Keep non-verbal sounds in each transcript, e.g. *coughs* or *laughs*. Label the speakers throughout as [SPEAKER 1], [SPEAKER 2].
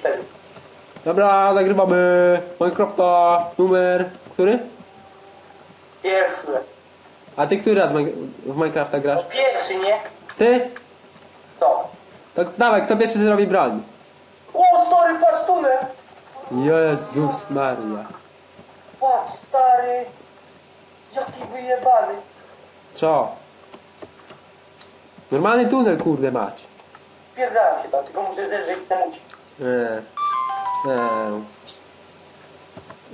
[SPEAKER 1] wtedy.
[SPEAKER 2] Dobra, nagrywamy Minecrafta numer... Który?
[SPEAKER 1] Pierwszy.
[SPEAKER 2] A ty który raz w Minecrafta
[SPEAKER 1] No
[SPEAKER 2] grasz?
[SPEAKER 1] pierwszy, nie?
[SPEAKER 2] Ty?
[SPEAKER 1] Co?
[SPEAKER 2] To dawaj, kto pierwszy zrobi broń?
[SPEAKER 1] O, stary, patrz tunel!
[SPEAKER 2] Jezus Maria.
[SPEAKER 1] Patrz, stary! Jaki wyjebany!
[SPEAKER 2] Co? Normalny tunel, kurde, mać.
[SPEAKER 1] Pierdałem się tam, tylko muszę zerżeć ten uciek.
[SPEAKER 2] Eee. Eee.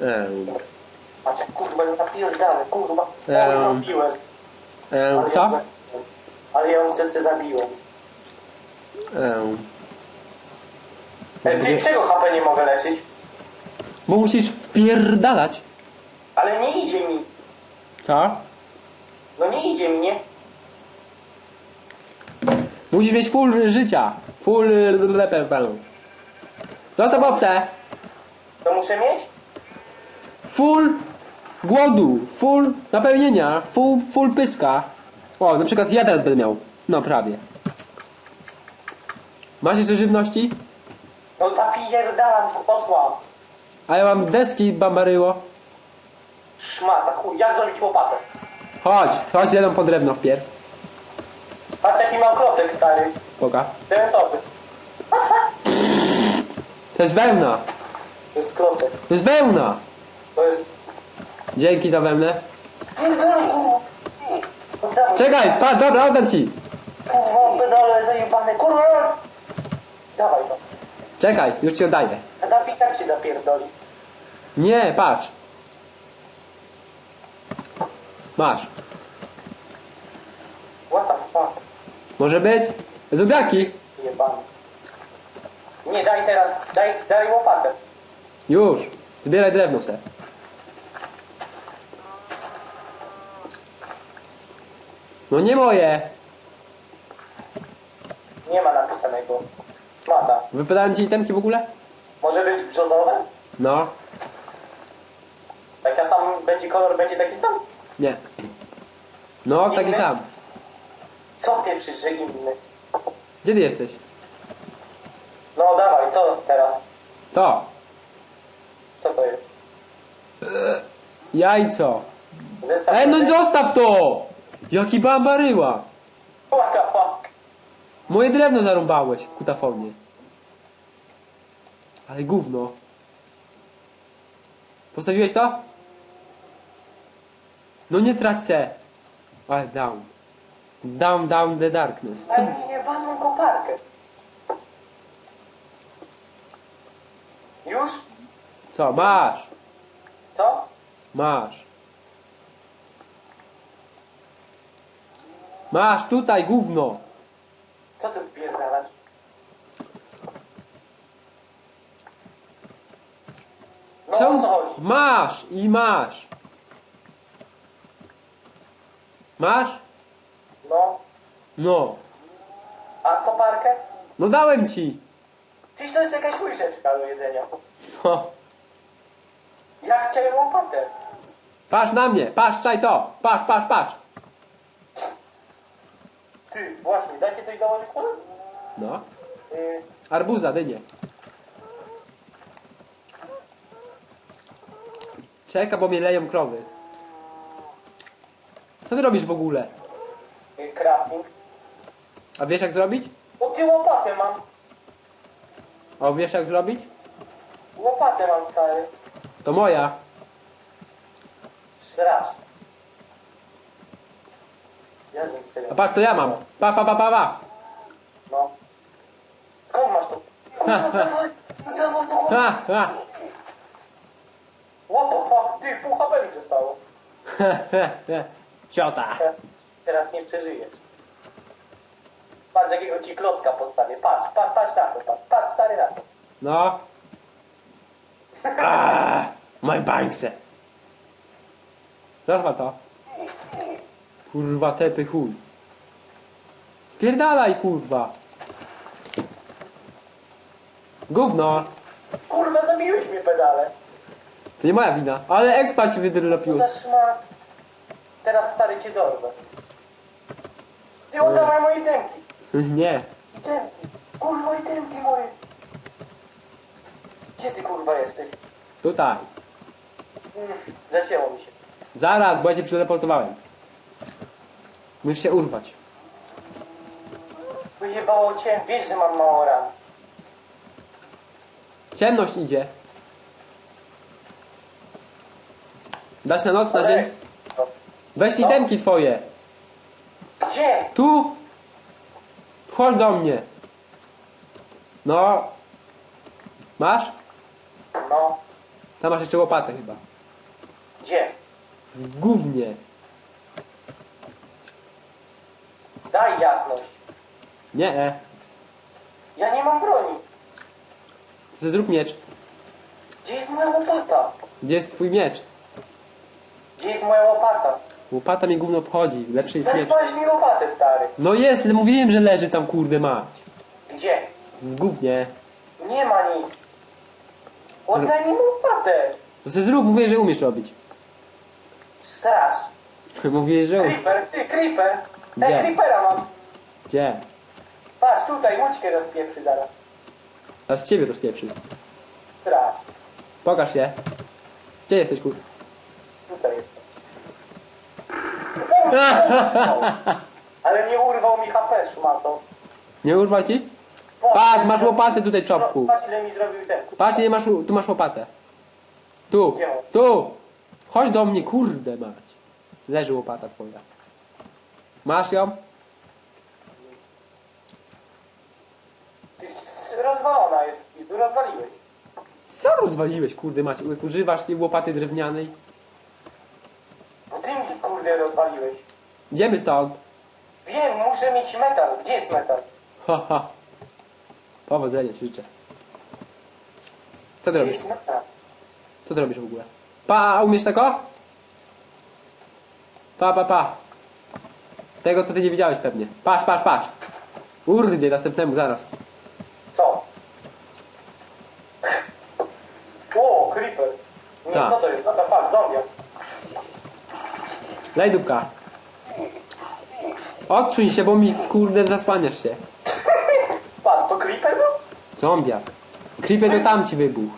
[SPEAKER 2] Eee.
[SPEAKER 1] Jak kurwa, ja napierdamy, kurwa.
[SPEAKER 2] Eee.
[SPEAKER 1] Oj, zabiłem.
[SPEAKER 2] Eee.
[SPEAKER 1] Ale ją
[SPEAKER 2] Co?
[SPEAKER 1] zabiłem. Ale ja ją se zabiłem.
[SPEAKER 2] Eee.
[SPEAKER 1] E, ty czego HP nie mogę leczyć?
[SPEAKER 2] Bo musisz wpierdalać.
[SPEAKER 1] Ale nie idzie mi.
[SPEAKER 2] Co?
[SPEAKER 1] No nie idzie mi, nie?
[SPEAKER 2] Musisz mieć full życia. Full pełną. Zostaw owce.
[SPEAKER 1] To muszę mieć?
[SPEAKER 2] Full głodu. Full napełnienia. Full, full pyska. O, na przykład ja teraz będę miał. No prawie. Masz jeszcze żywności?
[SPEAKER 1] No zapierdalam, posłam.
[SPEAKER 2] A ja mam deski bambaryło.
[SPEAKER 1] Szmata, chuj, jak zrobić łopatę?
[SPEAKER 2] Chodź, chodź jedną po drewno wpierw.
[SPEAKER 1] Patrz jaki mam klocek, stary.
[SPEAKER 2] Poka.
[SPEAKER 1] Diamentowy. *laughs*
[SPEAKER 2] To jest wełna.
[SPEAKER 1] To jest klocek.
[SPEAKER 2] To jest wełna.
[SPEAKER 1] To jest...
[SPEAKER 2] Dzięki za wełnę. Czekaj, pa, dobra, oddam ci.
[SPEAKER 1] Kurwa, pedale zajebane, kurwa! Dawaj to.
[SPEAKER 2] Czekaj, już ci oddaję.
[SPEAKER 1] A Dawid tak się zapierdoli.
[SPEAKER 2] Nie, patrz. Masz.
[SPEAKER 1] What the fuck?
[SPEAKER 2] Może być? Zubiaki.
[SPEAKER 1] Jebany. Nie, daj teraz, daj, daj łopatę.
[SPEAKER 2] Już. Zbieraj drewno se. No nie moje.
[SPEAKER 1] Nie ma napisanego. Mata.
[SPEAKER 2] Wypadałem ci itemki w ogóle?
[SPEAKER 1] Może być brzozowe?
[SPEAKER 2] No.
[SPEAKER 1] Taka sam, będzie kolor, będzie taki sam?
[SPEAKER 2] Nie. No, taki
[SPEAKER 1] Inny?
[SPEAKER 2] sam.
[SPEAKER 1] Co pieprzysz, że inny?
[SPEAKER 2] Gdzie ty jesteś?
[SPEAKER 1] No dawaj, co teraz?
[SPEAKER 2] To.
[SPEAKER 1] Co to jest?
[SPEAKER 2] Jajco.
[SPEAKER 1] Zestaw...
[SPEAKER 2] Ej, no zostaw to! Jaki bambaryła.
[SPEAKER 1] What the fuck?
[SPEAKER 2] Moje drewno zarąbałeś, kutafonie. Ale gówno. Postawiłeś to? No nie trać se. Ale down. Down, down the darkness. Co?
[SPEAKER 1] Ale nie baną koparkę. Już?
[SPEAKER 2] Co? Masz.
[SPEAKER 1] Co?
[SPEAKER 2] Masz. Masz tutaj gówno.
[SPEAKER 1] Co ty pierdalasz? No o co
[SPEAKER 2] Czemu?
[SPEAKER 1] chodzi?
[SPEAKER 2] Masz i masz. Masz?
[SPEAKER 1] No.
[SPEAKER 2] No.
[SPEAKER 1] A koparkę?
[SPEAKER 2] No dałem ci.
[SPEAKER 1] Przecież to jest jakaś łyżeczka do jedzenia.
[SPEAKER 2] No.
[SPEAKER 1] Ja chciałem łopatę.
[SPEAKER 2] Patrz na mnie, patrz, czaj to. Patrz, patrz, patrz.
[SPEAKER 1] Ty, właśnie, dajcie coś założyć kurwa?
[SPEAKER 2] No.
[SPEAKER 1] Yy,
[SPEAKER 2] Arbuza, dynie. Czeka, bo mnie leją krowy. Co ty robisz w ogóle?
[SPEAKER 1] yy, crafting.
[SPEAKER 2] A wiesz jak zrobić?
[SPEAKER 1] O ty łopatę mam.
[SPEAKER 2] A wiesz jak zrobić?
[SPEAKER 1] Łopatę mam stary.
[SPEAKER 2] To moja.
[SPEAKER 1] Strasz. Jezu, serio.
[SPEAKER 2] A patrz co ja mam. Pa, pa, pa, pa, pa.
[SPEAKER 1] No. Skąd masz to?
[SPEAKER 2] Ha, ha.
[SPEAKER 1] to.
[SPEAKER 2] Ha, ha.
[SPEAKER 1] What the fuck? Ty, pół HP mi zostało.
[SPEAKER 2] Ciota.
[SPEAKER 1] Te- Teraz nie przeżyjesz. Patrz jakiego ci klocka postawię. Patrz, patrz, patrz na to, patrz, patrz stary na to.
[SPEAKER 2] No. *laughs* Ah, my bańce. Nazwa to. Kurwa, tepy chuj. Spierdalaj, kurwa. Gówno.
[SPEAKER 1] Kurwa, zabiłeś mnie pedale.
[SPEAKER 2] To nie moja wina. Ale expa ci
[SPEAKER 1] szmat. Teraz stary cię dorwę. Ty oddawaj moje temki.
[SPEAKER 2] Nie.
[SPEAKER 1] Temki. Kurwa, i temki moje. Gdzie ty kurwa jesteś?
[SPEAKER 2] Tutaj.
[SPEAKER 1] Zacięło mi się.
[SPEAKER 2] Zaraz, bo ja cię przeteleportowałem. Musisz się urwać.
[SPEAKER 1] Wyjebało cię, wiesz, że mam mało ran.
[SPEAKER 2] Ciemność idzie. Dać na noc, na dzień? Weź
[SPEAKER 1] No.
[SPEAKER 2] itemki twoje.
[SPEAKER 1] Gdzie?
[SPEAKER 2] Tu! Chodź do mnie. No. Masz?
[SPEAKER 1] No.
[SPEAKER 2] Tam masz jeszcze łopatę chyba.
[SPEAKER 1] Gdzie?
[SPEAKER 2] W gównie.
[SPEAKER 1] Daj jasność.
[SPEAKER 2] Nie, e.
[SPEAKER 1] Ja nie mam broni.
[SPEAKER 2] To zrób miecz.
[SPEAKER 1] Gdzie jest moja łopata?
[SPEAKER 2] Gdzie jest twój miecz?
[SPEAKER 1] Gdzie jest moja łopata?
[SPEAKER 2] Łopata mnie gówno obchodzi. Lepszy jest miecz.
[SPEAKER 1] Zajebałeś mi łopatę, stary.
[SPEAKER 2] No jest, ale mówiłem, że leży tam kurde mać.
[SPEAKER 1] Gdzie?
[SPEAKER 2] W gównie.
[SPEAKER 1] Nie ma nic. Oddaj mi łopatę.
[SPEAKER 2] To se zrób, mówię, że umiesz robić.
[SPEAKER 1] Straż.
[SPEAKER 2] Mówię, że.
[SPEAKER 1] Creeper, ty, creeper.
[SPEAKER 2] Gdzie?
[SPEAKER 1] Ej, creepera mam.
[SPEAKER 2] Gdzie?
[SPEAKER 1] Patrz, tutaj, łódźkę rozpieprzy zaraz.
[SPEAKER 2] A z ciebie rozpieprzy.
[SPEAKER 1] Straż.
[SPEAKER 2] Pokaż się. Gdzie jesteś kur...
[SPEAKER 1] Tutaj jest. *laughs* Ale nie urwał mi HP, szmato.
[SPEAKER 2] Nie urwał ci?
[SPEAKER 1] Patrz,
[SPEAKER 2] masz łopatę tutaj,
[SPEAKER 1] No,
[SPEAKER 2] czopku.
[SPEAKER 1] Patrz, ile mi zrobił ten.
[SPEAKER 2] Patrz, nie masz, tu masz łopatę. Tu, tu. Chodź do mnie, kurde mać. Leży łopata twoja. Masz ją?
[SPEAKER 1] Ty, rozwalona jest. I tu rozwaliłeś.
[SPEAKER 2] Co rozwaliłeś, kurde mać? Używasz tej łopaty drewnianej?
[SPEAKER 1] Ty mi, kurde, rozwaliłeś.
[SPEAKER 2] Idziemy stąd.
[SPEAKER 1] Wiem, muszę mieć metal. Gdzie jest metal?
[SPEAKER 2] Ha, ha. Powodzenia ci życzę. Co ty
[SPEAKER 1] Gdzie
[SPEAKER 2] robisz?
[SPEAKER 1] jest metal?
[SPEAKER 2] Co ty robisz w ogóle? Pa, umiesz tego? Pa, pa, pa. Tego, co ty nie widziałeś pewnie. Patrz, patrz, patrz. Urwie następnemu, zaraz.
[SPEAKER 1] Co? O, creeper. Nie,
[SPEAKER 2] Tak.
[SPEAKER 1] co to jest? Dobra, fuck, zombie.
[SPEAKER 2] Lej dupka. Odsuń się, bo mi, kurde, zasłaniasz się.
[SPEAKER 1] Patrz, to creeper był?
[SPEAKER 2] Zombiak. Creeper to tam ci wybuch.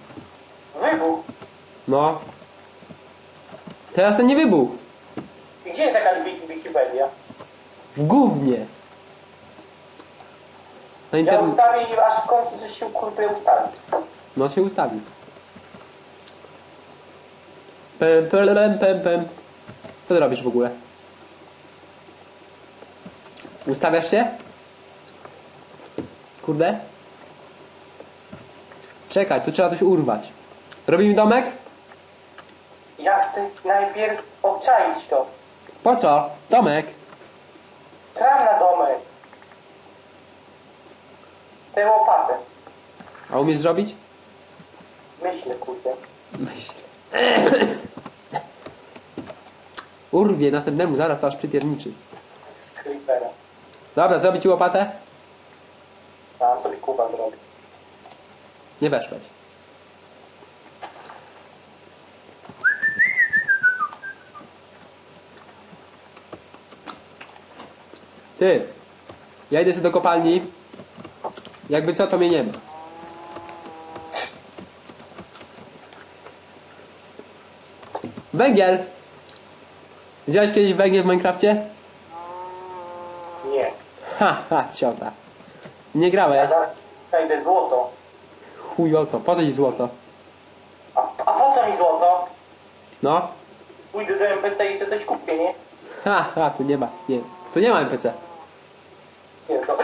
[SPEAKER 1] Wybuch.
[SPEAKER 2] No. Teraz ten nie wybuch.
[SPEAKER 1] I gdzie jest jakaś wiki- Wikipedia?
[SPEAKER 2] W gównie. Na
[SPEAKER 1] Ja
[SPEAKER 2] internet.
[SPEAKER 1] ustawię i aż w końcu coś się kurde ustawi.
[SPEAKER 2] No się ustawi. Pem, pem, pem, pem, pem. Co ty robisz w ogóle? Ustawiasz się? Kurde? Czekaj, tu trzeba coś urwać. Robimy domek?
[SPEAKER 1] Ja chcę najpierw obczaić to.
[SPEAKER 2] Po co? Domek.
[SPEAKER 1] Sram na domek. Tę łopatę.
[SPEAKER 2] A umiesz zrobić?
[SPEAKER 1] Myślę, kurde.
[SPEAKER 2] Myślę. *coughs* Urwie następnemu, zaraz to aż przypierniczy.
[SPEAKER 1] Z creepera.
[SPEAKER 2] Dobra, zrobić ci łopatę?
[SPEAKER 1] Tam sobie kuba zrobię.
[SPEAKER 2] Nie weszłeś. Ty, ja idę sobie do kopalni. Jakby co, to mnie nie ma. Węgiel! Widziałeś kiedyś węgiel w Minecrafcie?
[SPEAKER 1] Nie.
[SPEAKER 2] Ha, ha, ciota. Nie
[SPEAKER 1] Ja
[SPEAKER 2] grałeś?
[SPEAKER 1] zaraz znajdę złoto.
[SPEAKER 2] Chujoto, po co ci złoto?
[SPEAKER 1] A, a po co mi złoto?
[SPEAKER 2] No,
[SPEAKER 1] Pójdę do MPC i sobie coś kupię, nie?
[SPEAKER 2] Ha, ha, tu nie ma, nie. Tu nie ma NPC.
[SPEAKER 1] Nie, to...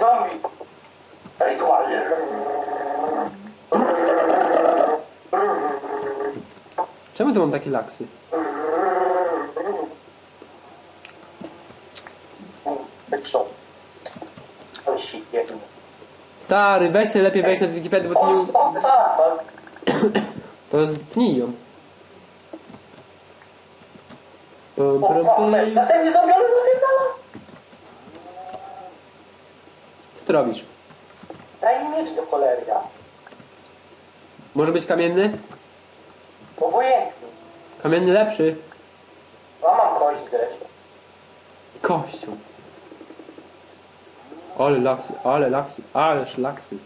[SPEAKER 1] Zombie! Rytualnie.
[SPEAKER 2] Czemu tu mam takie laksy? Stary, weź sobie lepiej wejść na Wikipedię, bo ty nie... To ztnij ją.
[SPEAKER 1] Następny zombie, ale napierdala.
[SPEAKER 2] Co ty robisz?
[SPEAKER 1] Daj mi miecz do cholery, ja.
[SPEAKER 2] Może być kamienny?
[SPEAKER 1] Obojętny.
[SPEAKER 2] Kamienny lepszy.
[SPEAKER 1] A mam kość zresztą.
[SPEAKER 2] Kością. Ale laksy, ale laksy, ależ laksy.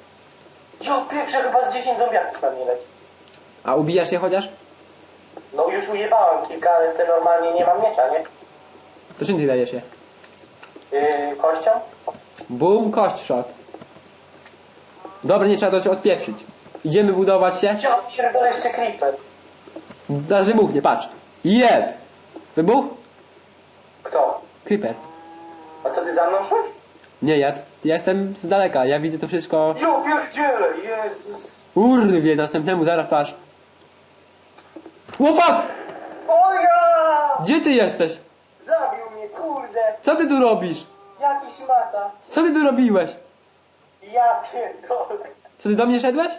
[SPEAKER 1] Ja pierwsze chyba z 10 zombiaków na mnie leci.
[SPEAKER 2] A ubijasz je chociaż?
[SPEAKER 1] No już ujebałem kilka, ale se normalnie nie mam miecza, nie?
[SPEAKER 2] To czym ty dajesz je?
[SPEAKER 1] Yy, kością?
[SPEAKER 2] Boom, kość shot. Dobra, nie trzeba to się odpieprzyć. Idziemy budować się.
[SPEAKER 1] Ja jeszcze creeper.
[SPEAKER 2] Teraz wybuchnie, patrz. Jeb! Wybuch?
[SPEAKER 1] Kto?
[SPEAKER 2] Creeper.
[SPEAKER 1] A co ty za mną szłeś?
[SPEAKER 2] Nie, ja, ja jestem z daleka, ja widzę to wszystko.
[SPEAKER 1] Jo pierdziele, Jezus.
[SPEAKER 2] Urwie, następnemu zaraz. Ło fuck!
[SPEAKER 1] O ja!
[SPEAKER 2] Gdzie ty jesteś?
[SPEAKER 1] Zabił mnie, kurde.
[SPEAKER 2] Co ty tu robisz?
[SPEAKER 1] Jakiś mata.
[SPEAKER 2] Co ty tu robiłeś?
[SPEAKER 1] Ja pierdolę.
[SPEAKER 2] Co ty do mnie szedłeś?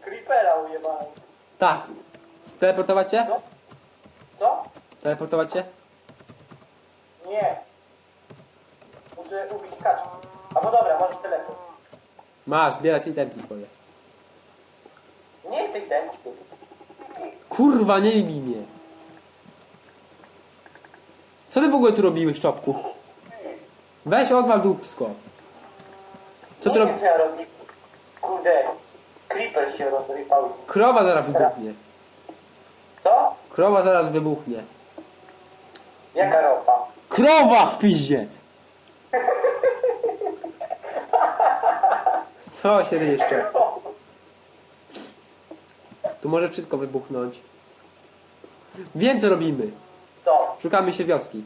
[SPEAKER 1] Creepera ujebałem.
[SPEAKER 2] Tak. Teleportować cię?
[SPEAKER 1] Co? Co?
[SPEAKER 2] Teleportować cię?
[SPEAKER 1] Nie. Muszę ubić kaczkę. Albo dobra, możesz telefon.
[SPEAKER 2] Masz, zbierać itemki twoje.
[SPEAKER 1] Nie chcę ten.
[SPEAKER 2] Kurwa, nie bij mnie. Co ty w ogóle tu robiłeś, czopku? Weź odwal dupsko. Co ty
[SPEAKER 1] nie
[SPEAKER 2] robisz?
[SPEAKER 1] wiem, co ja robię. Kurde. Creeper się rozrypał.
[SPEAKER 2] Krowa zaraz wybuchnie.
[SPEAKER 1] Co?
[SPEAKER 2] Krowa zaraz wybuchnie.
[SPEAKER 1] Jaka ropa?
[SPEAKER 2] Krowa w piździec! *laughs* Co się jeszcze? Tu może wszystko wybuchnąć. Wiem co robimy.
[SPEAKER 1] Co?
[SPEAKER 2] Szukamy się wioski.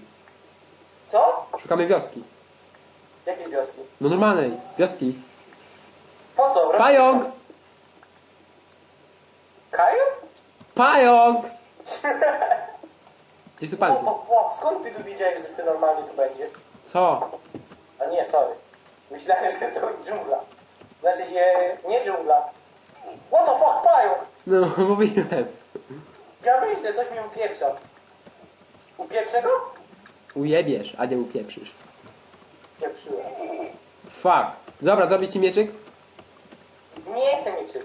[SPEAKER 1] Co?
[SPEAKER 2] Szukamy wioski.
[SPEAKER 1] Jakie wioski?
[SPEAKER 2] No normalnej. Wioski.
[SPEAKER 1] Po co?
[SPEAKER 2] Pająk!
[SPEAKER 1] Kaju?
[SPEAKER 2] Pająk! *laughs* Gdzieś tu
[SPEAKER 1] No
[SPEAKER 2] pająk jest.
[SPEAKER 1] to fuck, skąd ty tu wiedziałeś, że ty normalnie tu będzie?
[SPEAKER 2] Co?
[SPEAKER 1] A nie, sorry. Myślałem, że to dżungla. Znaczy się, nie dżungla. What the fuck, pająk?
[SPEAKER 2] No, *laughs* mówiłem.
[SPEAKER 1] Ja myślę, coś mi upieprza. Upieprzę go?
[SPEAKER 2] Ujebiesz, a nie upieprzysz.
[SPEAKER 1] Pieprzyłem.
[SPEAKER 2] Fuck. Dobra, zrobić ci mieczyk?
[SPEAKER 1] Nie chcę mi czyć.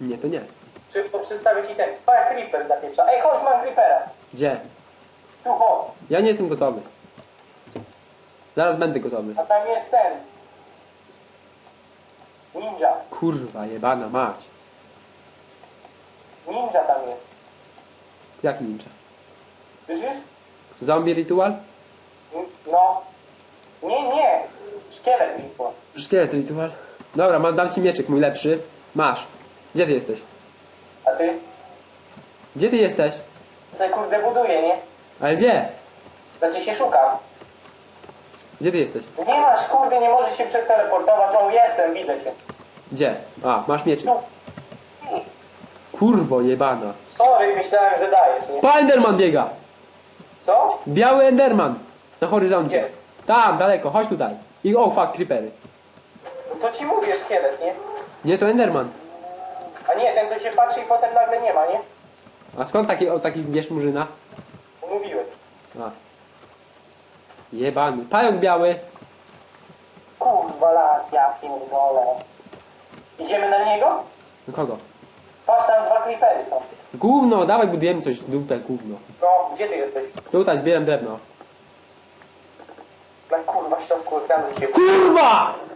[SPEAKER 2] Nie, to nie.
[SPEAKER 1] Szybko przedstawię ci ten. Fire creeper zapieprza. Ej, chodź, mam creepera.
[SPEAKER 2] Gdzie?
[SPEAKER 1] Tu chodź.
[SPEAKER 2] Ja nie jestem gotowy. Zaraz będę gotowy.
[SPEAKER 1] A tam jest ten. Ninja.
[SPEAKER 2] Kurwa, jebana mać.
[SPEAKER 1] Ninja tam jest.
[SPEAKER 2] Jaki ninja?
[SPEAKER 1] Słyszysz?
[SPEAKER 2] Zombie ritual?
[SPEAKER 1] No. Nie, nie. Szkielet mi było.
[SPEAKER 2] Szkielet ritual? Dobra, mam, dam ci mieczyk, mój lepszy. Masz. Gdzie ty jesteś?
[SPEAKER 1] A ty?
[SPEAKER 2] Gdzie ty jesteś?
[SPEAKER 1] Se kurde buduje, nie?
[SPEAKER 2] Ale gdzie?
[SPEAKER 1] Znaczy się szukam.
[SPEAKER 2] Gdzie ty jesteś?
[SPEAKER 1] Nie masz, kurde, nie możesz się przeteleportować. O, jestem, widzę cię.
[SPEAKER 2] Gdzie? A, masz mieczyk.
[SPEAKER 1] Tu.
[SPEAKER 2] Kurwo, jebana.
[SPEAKER 1] Sorry, myślałem, że dajesz, nie?
[SPEAKER 2] Pa, Enderman biega!
[SPEAKER 1] Co?
[SPEAKER 2] Biały Enderman! Na horyzoncie.
[SPEAKER 1] Gdzie?
[SPEAKER 2] Tam, daleko, chodź tutaj. I o, fuck, creepery.
[SPEAKER 1] To ci mówię szkielet, nie?
[SPEAKER 2] Nie, to Enderman.
[SPEAKER 1] A nie, ten co się patrzy i potem nagle nie ma, nie?
[SPEAKER 2] A skąd taki, o, taki wiesz murzyna?
[SPEAKER 1] Mówiłem.
[SPEAKER 2] A. Jebany. Pająk biały.
[SPEAKER 1] Kurwa lat, ja pierdolę. Idziemy na niego?
[SPEAKER 2] Do kogo?
[SPEAKER 1] Patrz, tam dwa creepery są.
[SPEAKER 2] Gówno, dawaj budujemy coś, dupę, gówno.
[SPEAKER 1] No, gdzie ty jesteś?
[SPEAKER 2] Tutaj, zbieram drewno.
[SPEAKER 1] Na kurwa się...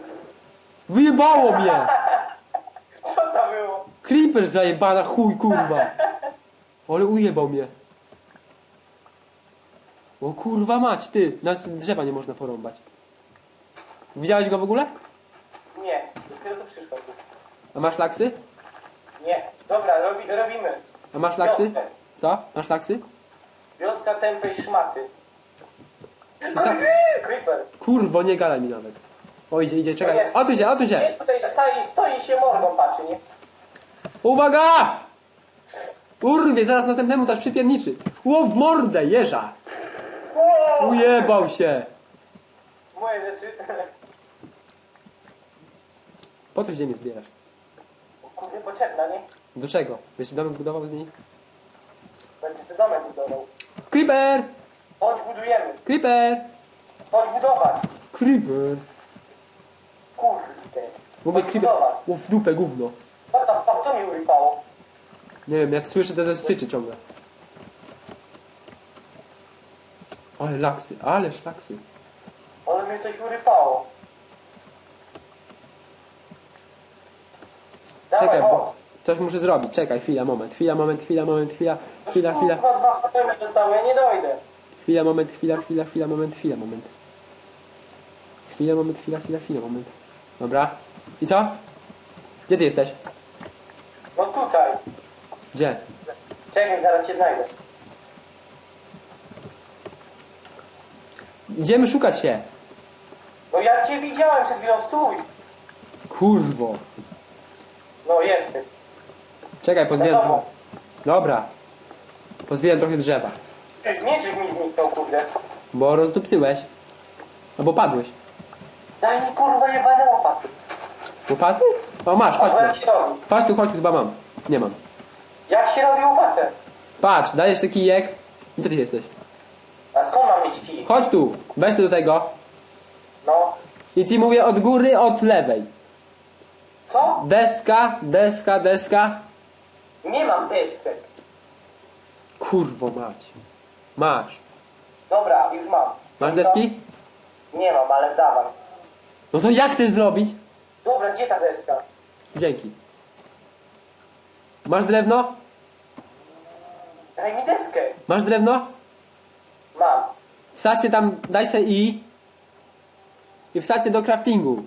[SPEAKER 2] Wyjebało mnie! *laughs*
[SPEAKER 1] Co to było?
[SPEAKER 2] Creeper zajebana, chuj, kurwa. Ale ujebał mnie. O kurwa mać, ty. Nawet drzewa nie można porąbać. Widziałeś go w ogóle?
[SPEAKER 1] Nie, dopiero to przyszło.
[SPEAKER 2] A masz laksy?
[SPEAKER 1] Nie. Dobra, robi, robimy.
[SPEAKER 2] A masz laksy?
[SPEAKER 1] Wioskę.
[SPEAKER 2] Co? Masz laksy?
[SPEAKER 1] Wioska tępej szmaty. Creeper.
[SPEAKER 2] Kurwo, nie gadaj mi nawet. O, idzie, idzie, czekaj.
[SPEAKER 1] jest.
[SPEAKER 2] Otuj się, otuj się!
[SPEAKER 1] Jest tutaj, stoi, stoi się mordą patrzy, nie?
[SPEAKER 2] Uwaga! Urwie, zaraz następnemu też przypierniczy. Ło w mordę, jeża!
[SPEAKER 1] Wow!
[SPEAKER 2] Ujebał się!
[SPEAKER 1] Moje rzeczy.
[SPEAKER 2] Po co ziemię zbierasz?
[SPEAKER 1] Kurde, potrzebna, nie?
[SPEAKER 2] Do czego? Wiesz, domek budował z niej?
[SPEAKER 1] Będzie sobie domek budował.
[SPEAKER 2] Creeper!
[SPEAKER 1] Chodź, budujemy.
[SPEAKER 2] Creeper!
[SPEAKER 1] Chodź budować.
[SPEAKER 2] Creeper!
[SPEAKER 1] Kurde.
[SPEAKER 2] Mówię
[SPEAKER 1] Chodź
[SPEAKER 2] creeper.
[SPEAKER 1] budować.
[SPEAKER 2] W dupę, gówno.
[SPEAKER 1] What the fuck, co mi urypało?
[SPEAKER 2] Nie wiem, jak słyszę, to, to syczy ciągle. Ale laksy, ależ laksy.
[SPEAKER 1] Ale mnie coś urypało. Dawaj,
[SPEAKER 2] Czekaj, bo coś muszę zrobić. Czekaj, chwila, moment, chwila, moment, chwila, moment, chwila,
[SPEAKER 1] Już
[SPEAKER 2] chwila, chwila,
[SPEAKER 1] kurwa dwa hotele zostały, ja nie dojdę.
[SPEAKER 2] Chwila, moment, chwila, chwila, chwila, moment, chwila, moment. Chwila, moment, chwila, chwila, chwila, moment. Dobra. I co? Gdzie ty jesteś?
[SPEAKER 1] No tutaj.
[SPEAKER 2] Gdzie?
[SPEAKER 1] Czekaj, zaraz cię znajdę.
[SPEAKER 2] Idziemy szukać się.
[SPEAKER 1] No ja cię widziałem przed chwilą, stój.
[SPEAKER 2] Kurwo.
[SPEAKER 1] No jesteś.
[SPEAKER 2] Czekaj, pozbieram. Dobra. Pozbieram trochę drzewa.
[SPEAKER 1] Ty, Mieczyk mi zniknął, kurde.
[SPEAKER 2] Bo rozdupcyłeś. Albo padłeś.
[SPEAKER 1] Daj mi kurwa jebane łopaty.
[SPEAKER 2] Łopaty? O, masz, chodź
[SPEAKER 1] A jak
[SPEAKER 2] tu.
[SPEAKER 1] się robi?
[SPEAKER 2] Chodź tu, chodź tu, chyba mam. Nie mam.
[SPEAKER 1] Jak się robi łopatę?
[SPEAKER 2] Patrz, dajesz sobie kijek. Gdzie ty jesteś?
[SPEAKER 1] A skąd mam mieć kij?
[SPEAKER 2] Chodź tu, weź tu do tego.
[SPEAKER 1] No.
[SPEAKER 2] I ci mówię od góry, od lewej.
[SPEAKER 1] Co?
[SPEAKER 2] Deska, deska, deska.
[SPEAKER 1] Nie mam desek.
[SPEAKER 2] Kurwo mać. Masz.
[SPEAKER 1] Dobra, już mam.
[SPEAKER 2] Masz deski?
[SPEAKER 1] Nie mam, ale dawaj.
[SPEAKER 2] No to jak chcesz zrobić?
[SPEAKER 1] Dobra, gdzie ta deska?
[SPEAKER 2] Dzięki. Masz drewno?
[SPEAKER 1] Daj mi deskę.
[SPEAKER 2] Masz drewno?
[SPEAKER 1] Mam.
[SPEAKER 2] Wsadźcie tam, daj se i. I wsadźcie do craftingu.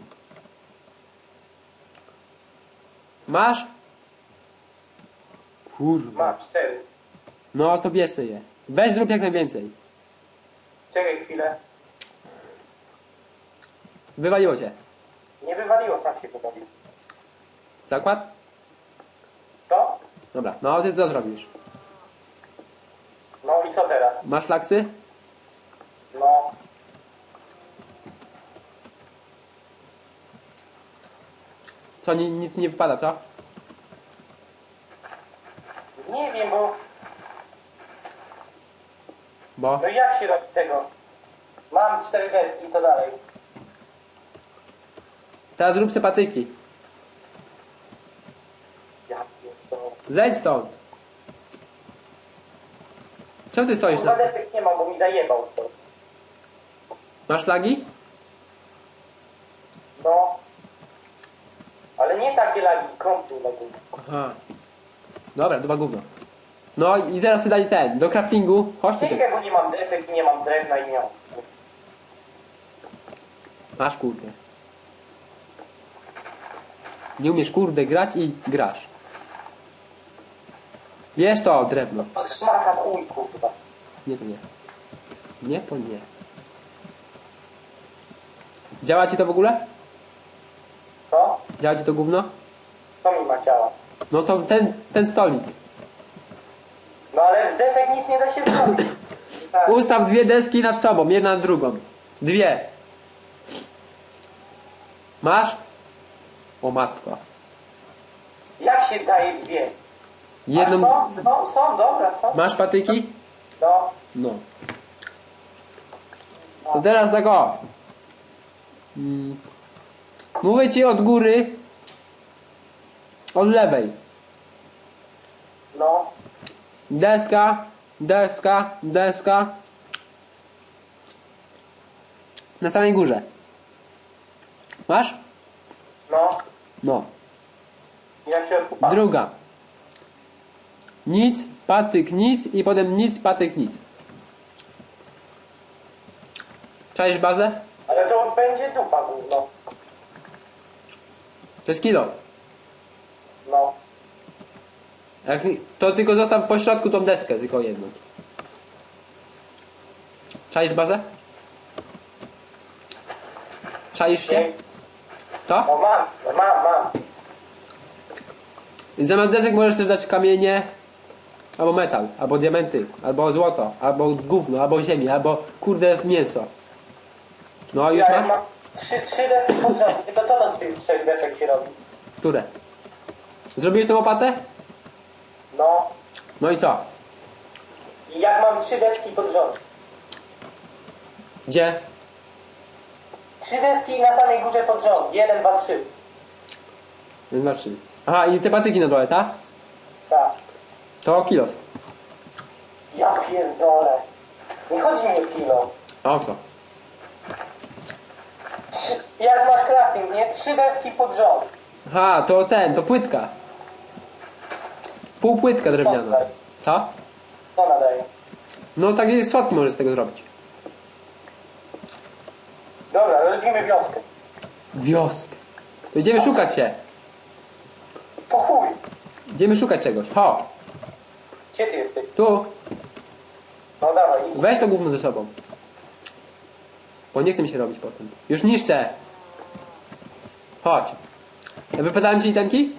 [SPEAKER 2] Masz? Kurwa.
[SPEAKER 1] Mam, cztery.
[SPEAKER 2] No to bierz je. Weź zrób jak najwięcej.
[SPEAKER 1] Czekaj chwilę.
[SPEAKER 2] Wywaliło cię.
[SPEAKER 1] Nie wywaliło, sam się wywalił.
[SPEAKER 2] Zakład?
[SPEAKER 1] To?
[SPEAKER 2] Dobra, no ty co zrobisz?
[SPEAKER 1] No i co teraz?
[SPEAKER 2] Masz laksy?
[SPEAKER 1] No.
[SPEAKER 2] Co, ni, nic nie wypada, co?
[SPEAKER 1] Nie wiem, bo...
[SPEAKER 2] Bo?
[SPEAKER 1] No jak się robi tego? Mam cztery deski, co dalej?
[SPEAKER 2] Teraz zrób se patyki.
[SPEAKER 1] Ja pierdolę.
[SPEAKER 2] Zejdź stąd. Czemu ty stoisz
[SPEAKER 1] Kurwa
[SPEAKER 2] na...
[SPEAKER 1] desek nie mam, bo mi zajebał to.
[SPEAKER 2] Masz flagi?
[SPEAKER 1] No. Ale nie takie lagi, kąpy lagi.
[SPEAKER 2] Aha. Dobra, dwa gówno. No i teraz sobie daj ten, do craftingu. Chodź tutaj.
[SPEAKER 1] Czekaj, bo nie mam desek i nie mam drewna i miał.
[SPEAKER 2] Masz kurde. Nie umiesz kurde grać i grasz. Wiesz to, drewno.
[SPEAKER 1] To szmata chuj, kurwa.
[SPEAKER 2] Nie to nie. Nie to nie. Działa ci to w ogóle?
[SPEAKER 1] Co?
[SPEAKER 2] Działa ci to gówno?
[SPEAKER 1] Co mi ma ciała?
[SPEAKER 2] No to ten, ten stolik.
[SPEAKER 1] No ale z desek nic nie da się zrobić. Tak.
[SPEAKER 2] Ustaw dwie deski nad sobą, jedna nad drugą. Dwie. Masz? O matko.
[SPEAKER 1] Jak się daje dwie?
[SPEAKER 2] Jedną...
[SPEAKER 1] A są, są, są, dobra, są.
[SPEAKER 2] Masz patyki?
[SPEAKER 1] No.
[SPEAKER 2] No. To teraz tak o. Mm. Mówię ci od góry. Od lewej.
[SPEAKER 1] No.
[SPEAKER 2] Deska, deska, deska. Na samej górze. Masz?
[SPEAKER 1] No.
[SPEAKER 2] No.
[SPEAKER 1] Na środku pan.
[SPEAKER 2] Druga. Nic, patyk, nic i potem nic, patyk, nic. Czaisz bazę?
[SPEAKER 1] Ale to będzie dupa gówno.
[SPEAKER 2] To jest kilo.
[SPEAKER 1] No.
[SPEAKER 2] Jak, to tylko zostaw po środku tą deskę, tylko jedną. Czaisz bazę? Czaisz się? Co?
[SPEAKER 1] No mam, no mam, mam.
[SPEAKER 2] I zamiast desek możesz też dać kamienie, albo metal, albo diamenty, albo złoto, albo gówno, albo ziemię, albo kurde mięso. No już
[SPEAKER 1] Ja
[SPEAKER 2] masz?
[SPEAKER 1] mam trzy, trzy deski pod rząd, to co to z tych trzech desek się robi?
[SPEAKER 2] Które? Zrobiłeś tą łopatę?
[SPEAKER 1] No.
[SPEAKER 2] No i co?
[SPEAKER 1] I jak mam trzy deski pod rząd?
[SPEAKER 2] Gdzie?
[SPEAKER 1] Trzy deski na samej górze pod rząd. Jeden, dwa, trzy.
[SPEAKER 2] Jeden, dwa, trzy. Aha, i te patyki na dole, tak?
[SPEAKER 1] Tak.
[SPEAKER 2] To kilo.
[SPEAKER 1] Ja pierdolę. Nie chodzi mi o kilo.
[SPEAKER 2] A o co?
[SPEAKER 1] Trzy, jak masz crafting, nie? Trzy deski pod rząd.
[SPEAKER 2] Aha, to ten, to płytka. Półpłytka drewniana. Co?
[SPEAKER 1] Co nadaje?
[SPEAKER 2] No takie słodki możesz z tego zrobić.
[SPEAKER 1] Dobra, robimy wioskę.
[SPEAKER 2] Wioskę. To idziemy szukać się.
[SPEAKER 1] Po chuj.
[SPEAKER 2] Idziemy szukać czegoś. Ho,
[SPEAKER 1] Gdzie ty jesteś?
[SPEAKER 2] tu.
[SPEAKER 1] No dawaj, idź.
[SPEAKER 2] Weź to gówno ze sobą. Bo nie chce mi się robić potem. Już niszczę. Chodź. Ja wypadałem ci itemki?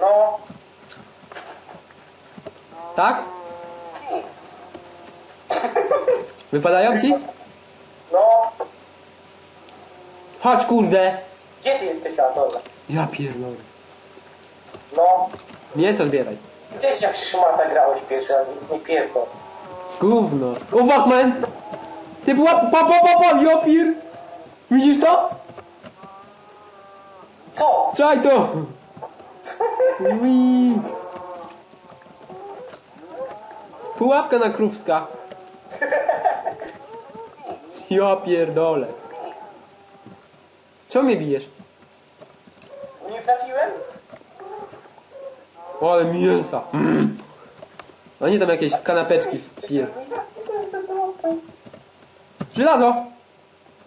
[SPEAKER 1] No,
[SPEAKER 2] Tak? Wypadają ci?
[SPEAKER 1] no.
[SPEAKER 2] Chodź kurde.
[SPEAKER 1] Gdzie ty jesteś? A, dobra.
[SPEAKER 2] Ja pierdolę.
[SPEAKER 1] No.
[SPEAKER 2] Mięso zbieraj.
[SPEAKER 1] Gdzieś jak szmata grałeś pierwszy raz, nic nie pierdol.
[SPEAKER 2] Gówno. O fuck man! Ty była pa pa pa pa ja pier... Widzisz to?
[SPEAKER 1] Co?
[SPEAKER 2] Czaj to! *laughs* Ui. Pułapka na krówska. Ja pierdolę. Czemu mnie bijesz?
[SPEAKER 1] Nie trafiłem?
[SPEAKER 2] O, ale mięsa. Mm. A nie tam jakieś kanapeczki w pier... Żelazo!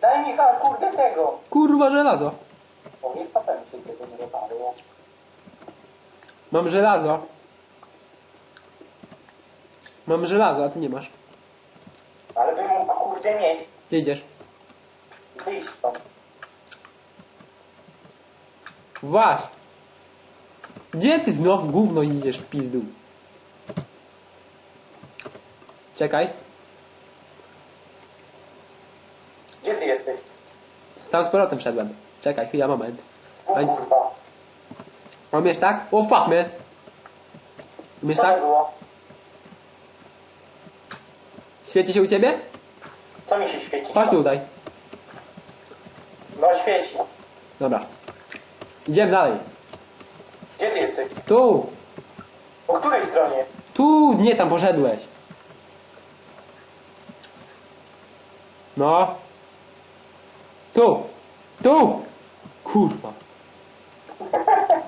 [SPEAKER 1] Daj mi ha, kurde tego.
[SPEAKER 2] Kurwa żelazo.
[SPEAKER 1] O, nie stopem się tego nie dopadło.
[SPEAKER 2] Mam żelazo. Mam żelazo, a ty nie masz.
[SPEAKER 1] Ale bym mógł kurde mieć.
[SPEAKER 2] Gdzie idziesz?
[SPEAKER 1] Wyjść stąd.
[SPEAKER 2] Właś! Gdzie ty znowu gówno idziesz w pizdu? Czekaj.
[SPEAKER 1] Gdzie ty jesteś?
[SPEAKER 2] Tam z powrotem szedłem. Czekaj, chwila, moment.
[SPEAKER 1] O
[SPEAKER 2] nic.
[SPEAKER 1] kurwa.
[SPEAKER 2] Umiesz tak? O fuck man! Umiesz
[SPEAKER 1] Co to
[SPEAKER 2] tak?
[SPEAKER 1] było?
[SPEAKER 2] Świeci się u ciebie?
[SPEAKER 1] Co mi się świeci?
[SPEAKER 2] Chodź tutaj.
[SPEAKER 1] No świeci.
[SPEAKER 2] Dobra. Idziemy dalej.
[SPEAKER 1] Gdzie ty jesteś?
[SPEAKER 2] Tu!
[SPEAKER 1] Po której stronie?
[SPEAKER 2] Tu! Nie, tam poszedłeś. No. Tu! Tu! Kurwa. *laughs*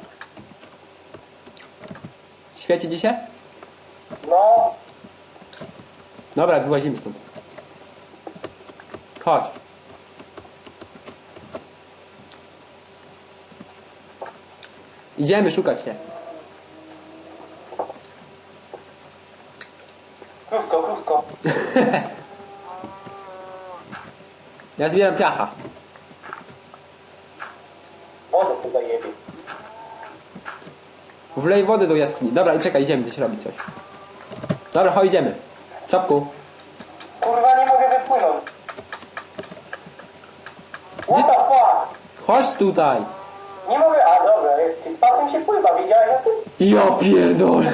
[SPEAKER 2] Świeci ci się?
[SPEAKER 1] No,
[SPEAKER 2] Dobra, wyłazimy stąd. Chodź. Idziemy szukać się.
[SPEAKER 1] krusko, krusko. *laughs*
[SPEAKER 2] Ja zbieram piacha.
[SPEAKER 1] Wodę sobie zajebie.
[SPEAKER 2] Wlej wody do jaskini. Dobra, i czekaj, idziemy gdzieś robić coś. Dobra, chodź, idziemy. Czapku.
[SPEAKER 1] Kurwa, nie mogę wypłynąć. What the fuck?
[SPEAKER 2] Chodź tutaj.
[SPEAKER 1] Nie mogę, a dobra, ty z pasem się pływa, wiedziałeś o tym?
[SPEAKER 2] Ja pierdolę.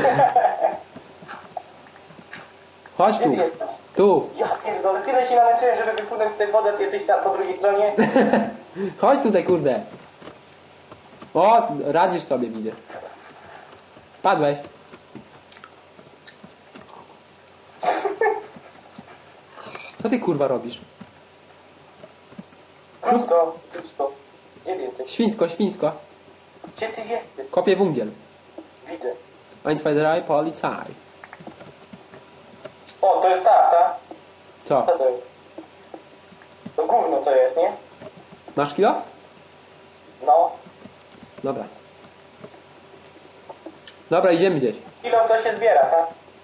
[SPEAKER 2] Chodź
[SPEAKER 1] Gdzie
[SPEAKER 2] tu.
[SPEAKER 1] ty jesteś?
[SPEAKER 2] Tu.
[SPEAKER 1] Ja pierdolę, tyle się namęczyłem, żeby wypłynąć z tej wody, ty jesteś tam po drugiej stronie. *laughs*
[SPEAKER 2] Chodź tutaj, kurde. O, radzisz sobie, widzę. Padłeś. Ty kurwa robisz?
[SPEAKER 1] Krusko, krusko. Gdzie ty jesteś?
[SPEAKER 2] Świńsko, świńsko.
[SPEAKER 1] Gdzie ty jesteś?
[SPEAKER 2] Kopię wungiel.
[SPEAKER 1] Widzę.
[SPEAKER 2] Einschweiserei Polizei.
[SPEAKER 1] O, to jest ta, ta? Co? To jest? To gówno co jest, nie?
[SPEAKER 2] Masz kilo?
[SPEAKER 1] No.
[SPEAKER 2] Dobra. Dobra, idziemy gdzieś.
[SPEAKER 1] Ilą to się zbiera, tak?